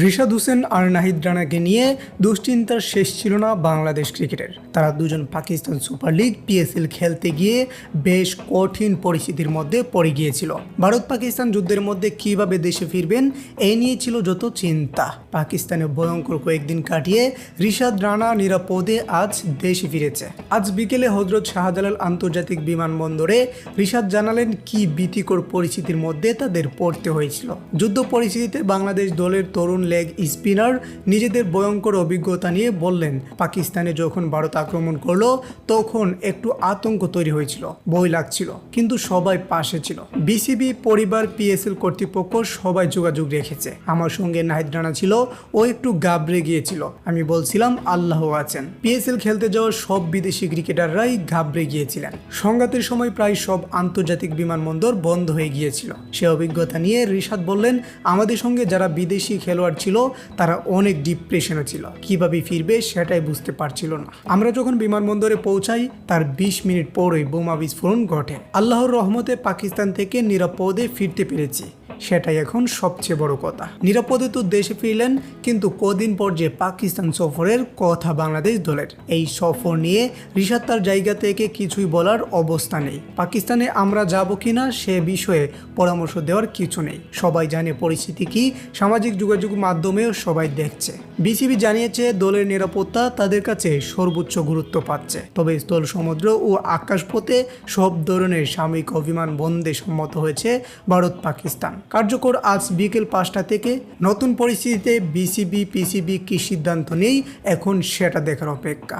রিশাদ হোসেন আর নাহিদ রানাকে নিয়ে দুশ্চিন্তার শেষ ছিল না বাংলাদেশ ক্রিকেটের। তারা দুজন পাকিস্তান সুপার লিগ পিএসএল খেলতে গিয়ে বেশ কঠিন পরিস্থিতির মধ্যে পড়ে গিয়েছিল। ভারত পাকিস্তান যুদ্ধের মধ্যে কীভাবে দেশে ফিরবেন এই নিয়ে ছিল যত চিন্তা। পাকিস্তানে ভয়ঙ্কর কয়েকদিন কাটিয়ে রিশাদ রানা নিরাপদে আজ দেশে ফিরেছে। আজ বিকেলে হজরত শাহজালাল আন্তর্জাতিক বিমানবন্দরে রিশাদ জানালেন কি ভীতিকর পরিস্থিতির মধ্যে তাদের পড়তে হয়েছিল। যুদ্ধ পরিস্থিতিতে বাংলাদেশ দলের তরুণ লেগ স্পিনার নিজেদের ভয়ঙ্কর অভিজ্ঞতা নিয়ে বললেন, পাকিস্তানে যখন ভারত আক্রমণ করল, তখন একটু আতঙ্ক তৈরি হয়েছিল বই লাগছিল, কিন্তু সবাই পাশে ছিল। বিসিবি পরিবার পিএসএল কর্তৃপক্ষ সবাই যোগাযোগ রেখেছে। আমার সঙ্গে নাহিদ রানা ছিল, ও একটু গাবড়ে গিয়েছিল। আমি বলছিলাম আল্লাহ আছেন। পিএসএল খেলতে যাওয়া সব বিদেশি ক্রিকেটাররাই ঘাবড়ে গিয়েছিলেন। সংঘাতের সময় প্রায় সব আন্তর্জাতিক বিমানবন্দর বন্ধ হয়ে গিয়েছিল। সে অভিজ্ঞতা নিয়ে রিশাদ বললেন, আমাদের সঙ্গে যারা বিদেশি খেলোয়াড় ছিল, তারা অনেক ডিপ্রেশনে ছিল। কীভাবে ফিরবে সেটাই বুঝতে পারছিল না। আমরা যখন বিমানবন্দরে পৌঁছাই, তার বিশ মিনিট পরে বোমা বিস্ফোরণ ঘটে। আল্লাহর রহমতে পাকিস্তান থেকে নিরাপদে ফিরতে পেরেছি। সেটাই এখন সবচেয়ে বড় কথা। নিরাপদে তো দেশে ফিরলেন, কিন্তু কদিন পর যে পাকিস্তান সফরের কথা বাংলাদেশ দলের। এই সফর নিয়ে রিশাদ তার জায়গা থেকে কিছুই বলার অবস্থা নেই। পাকিস্তানে আমরা যাব কিনা সে বিষয়ে পরামর্শ দেওয়ার কিছু নেই। সবাই জানে পরিস্থিতি কি, সামাজিক যোগাযোগ মাধ্যমেও সবাই দেখছে। বিসিবি জানিয়েছে, দলের নিরাপত্তা তাদের কাছে সর্বোচ্চ গুরুত্ব পাচ্ছে। তবে স্থল সমুদ্র ও আকাশপথে সব ধরনের সাময়িক অভিমান বন্ধে সম্মত হয়েছে ভারত পাকিস্তান কার্যকর আজ বিকেল পাঁচটা থেকে নতুন পরিস্থিতিতে বিসিবি, পিসিবি কী সিদ্ধান্ত নেই, এখন সেটা দেখার অপেক্ষা।